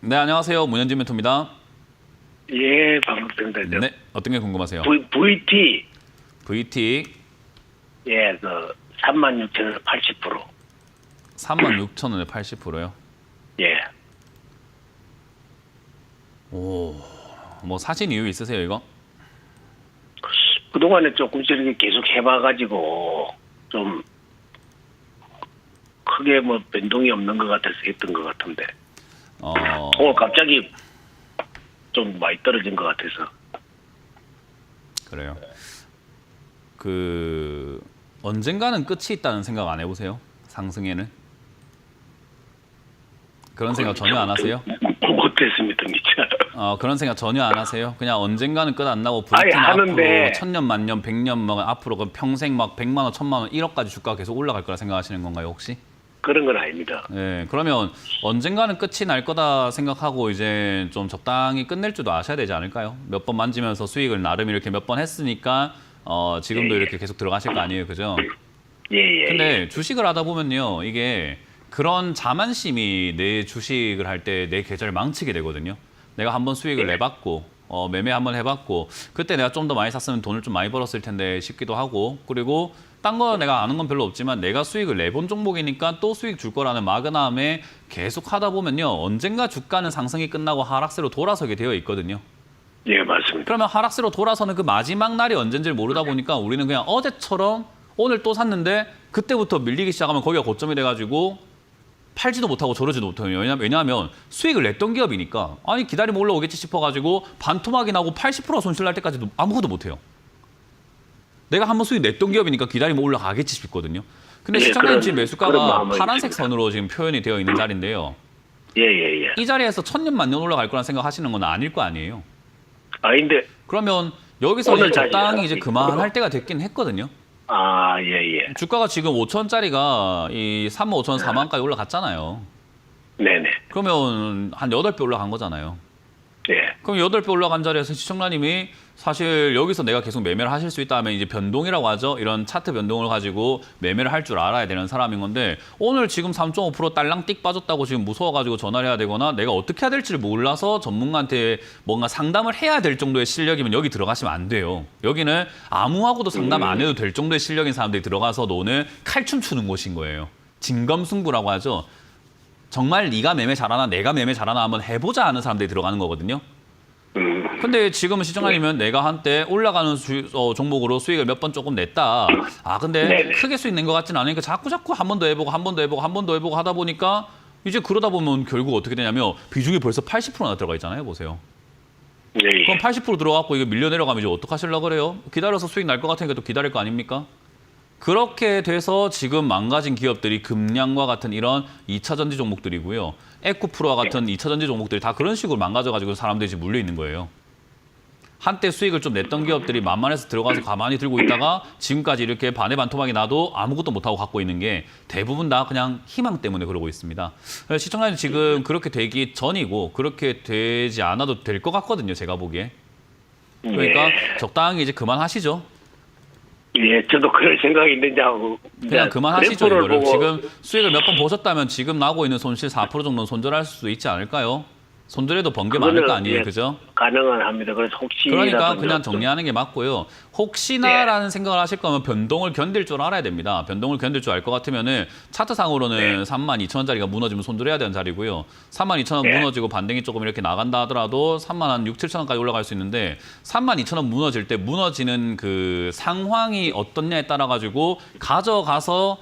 네, 안녕하세요. 문현진 멘토입니다. 예, 반갑습니다. 네, 어떤 게 궁금하세요? v, VT, VT 예, 그, 36,000원 80%. 36,000원에 80%요. 예. 오, 뭐 사신 이유 있으세요, 이거? 그동안에 조금씩 이렇게 계속 해봐 가지고, 좀, 크게 뭐 변동이 없는 것 같아서 했던 것 같은데, 어, 오늘 갑자기 좀 많이 떨어진 것 같아서. 그래요. 그 언젠가는 끝이 있다는 생각 안 해보세요? 상승에는? 그런 생각 전혀 안 하세요? 못했습니다, 진짜. 어, 그런 생각 전혀 안 하세요? 그냥 언젠가는 끝 안 나고 아니, VT는 하는데. 앞으로 천년, 만년, 백년, 뭐 앞으로 그 평생 막 백만 원, 천만 원, 1억까지 주가가 계속 올라갈 거라 생각하시는 건가요, 혹시? 그런 건 아닙니다. 네, 그러면 언젠가는 끝이 날 거다 생각하고 이제 좀 적당히 끝낼 줄도 아셔야 되지 않을까요? 몇 번 만지면서 수익을 나름 이렇게 몇 번 했으니까 어, 지금도 예, 예. 이렇게 계속 들어가실 거 아니에요, 그죠? 예, 예. 예. 근데 주식을 하다 보면요, 이게 그런 자만심이 내 주식을 할 때 내 계좌를 망치게 되거든요. 내가 한번 수익을 예. 내봤고, 어, 매매 한번 해봤고, 그때 내가 좀 더 많이 샀으면 돈을 좀 많이 벌었을 텐데 싶기도 하고, 그리고 딴 거 내가 아는 건 별로 없지만 내가 수익을 내본 종목이니까 또 수익 줄 거라는 마그남에 계속 하다 보면요, 언젠가 주가는 상승이 끝나고 하락세로 돌아서게 되어 있거든요. 예, 맞습니다. 그러면 하락세로 돌아서는 그 마지막 날이 언젠지를 모르다 보니까 우리는 그냥 어제처럼 오늘 또 샀는데 그때부터 밀리기 시작하면 거기가 고점이 돼가지고 팔지도 못하고 저러지도 못해요. 왜냐- 왜냐하면 수익을 냈던 기업이니까 아니 기다리면 올라오겠지 싶어가지고 반토막이 나고 80% 손실 날 때까지도 아무것도 못해요. 내가 한번 수익 냈던 기업이니까 기다리면 올라가겠지 싶거든요. 근데 예, 시청자님 지금 매수가가 파란색 있습니다. 선으로 지금 표현이 되어 있는 자리인데요. 예, 예, 예. 이 자리에서 천년 만년 올라갈 거란 생각하시는 건 아닐 거 아니에요. 아닌데, 그러면 여기서 이제 적당히 이제. 그만할 때가 됐긴 했거든요. 아, 예, 예. 주가가 지금 5천짜리가 이 3만 5천 4만까지 올라갔잖아요. 네네. 그러면 한 8배 올라간 거잖아요. 예. 그럼 8배 올라간 자리에서 시청자님이 사실 여기서 내가 계속 매매를 하실 수 있다면 이제 변동이라고 하죠. 이런 차트 변동을 가지고 매매를 할 줄 알아야 되는 사람인 건데 오늘 지금 3.5% 딸랑 띡 빠졌다고 지금 무서워가지고 전화를 해야 되거나 내가 어떻게 해야 될지를 몰라서 전문가한테 뭔가 상담을 해야 될 정도의 실력이면 여기 들어가시면 안 돼요. 여기는 아무하고도 상담 안 해도 될 정도의 실력인 사람들이 들어가서 노는 칼춤 추는 곳인 거예요. 진검승부라고 하죠. 정말 네가 매매 잘하나 내가 매매 잘하나 한번 해보자 하는 사람들이 들어가는 거거든요. 음, 근데 지금은 시청자님은 내가 한때 올라가는 수- 어, 종목으로 수익을 몇 번 조금 냈다. 아 근데 네네. 크게 수익 낸 것 같지는 않으니까 자꾸 자꾸 한 번 더 해보고 한 번 더 해보고 한 번 더 해보고 하다 보니까 이제 그러다 보면 결국 어떻게 되냐면 비중이 벌써 80%나 들어가 있잖아요. 보세요. 예, 예. 그럼 80% 들어갔고 이거 밀려 내려가면 이제 어떡 하실라 그래요? 기다려서 수익 날 것 같으니까 또 기다릴 거 아닙니까? 그렇게 돼서 지금 망가진 기업들이 금량과 같은 이런 2차 전지 종목들이고요. 에코프로와 같은 2차 전지 종목들이 다 그런 식으로 망가져가지고 사람들이 지금 물려 있는 거예요. 한때 수익을 좀 냈던 기업들이 만만해서 들어가서 가만히 들고 있다가 지금까지 이렇게 반의 반토막이 나도 아무것도 못하고 갖고 있는 게 대부분 다 그냥 희망 때문에 그러고 있습니다. 시청자님 지금 그렇게 되기 전이고 그렇게 되지 않아도 될 것 같거든요. 제가 보기에. 그러니까 예. 적당히 이제 그만하시죠. 예, 저도 그럴 생각이 있는데 하고 그냥 그만하시죠. 이거를 보고 지금 수익을 몇 번 보셨다면 지금 나고 있는 손실 4% 정도는 손절할 수 있지 않을까요? 손절해도 번개 많을 거 아니에요, 예, 그죠? 가능은 합니다. 그래서 혹시 그러니까 그냥 정리하는 게 맞고요. 혹시나라는 생각을 하실 거면 변동을 견딜 줄 알아야 됩니다. 변동을 견딜 줄 알 것 같으면은 차트상으로는 네. 3만 2천 원짜리가 무너지면 손절해야 되는 자리고요. 3만 2천 원 네. 무너지고 반등이 조금 이렇게 나간다 하더라도 3만 한 6, 7천 원까지 올라갈 수 있는데 3만 2천 원 무너질 때 무너지는 그 상황이 어떻냐에 따라 가지고 가져가서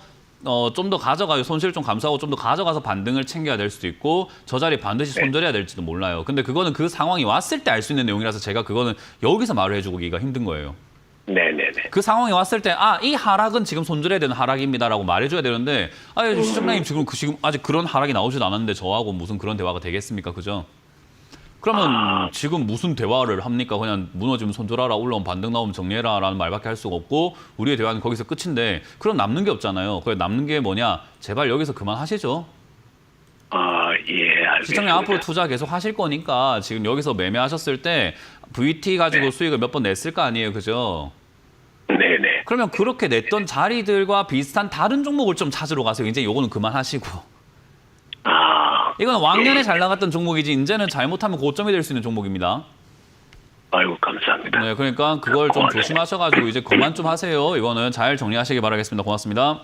어, 좀 더 가져가요. 손실 좀 감수하고 좀 더 가져가서 반등을 챙겨야 될 수도 있고 저 자리 반드시 네. 손절해야 될지도 몰라요. 근데 그거는 그 상황이 왔을 때 알 수 있는 내용이라서 제가 그거는 여기서 말을 해주기가 힘든 거예요. 네네네. 그 상황이 왔을 때 아 이 하락은 지금 손절해야 되는 하락입니다라고 말해줘야 되는데 아 시청자님 지금 그 지금 아직 그런 하락이 나오지도 않았는데 저하고 무슨 그런 대화가 되겠습니까, 그죠? 그러면 지금 무슨 대화를 합니까? 그냥 무너지면 손절하라, 올라오면 반등 나오면 정리해라라는 말밖에 할 수가 없고 우리의 대화는 거기서 끝인데 그럼 남는 게 없잖아요. 그 남는 게 뭐냐? 제발 여기서 그만하시죠. 아, 예, 알겠습니다. 시청자 앞으로 투자 계속 하실 거니까 지금 여기서 매매하셨을 때 VT 가지고 네. 수익을 몇 번 냈을 거 아니에요, 그죠? 네 네. 그러면 그렇게 냈던 자리들과 비슷한 다른 종목을 좀 찾으러 가세요. 이제 요거는 그만하시고. 아, 이건 왕년에 잘 나갔던 종목이지 이제는 잘못하면 고점이 될 수 있는 종목입니다. 아이고 감사합니다. 네, 그러니까 그걸 좀 어, 네. 조심하셔가지고 이제 그만 좀 하세요. 이거는 잘 정리하시기 바라겠습니다. 고맙습니다.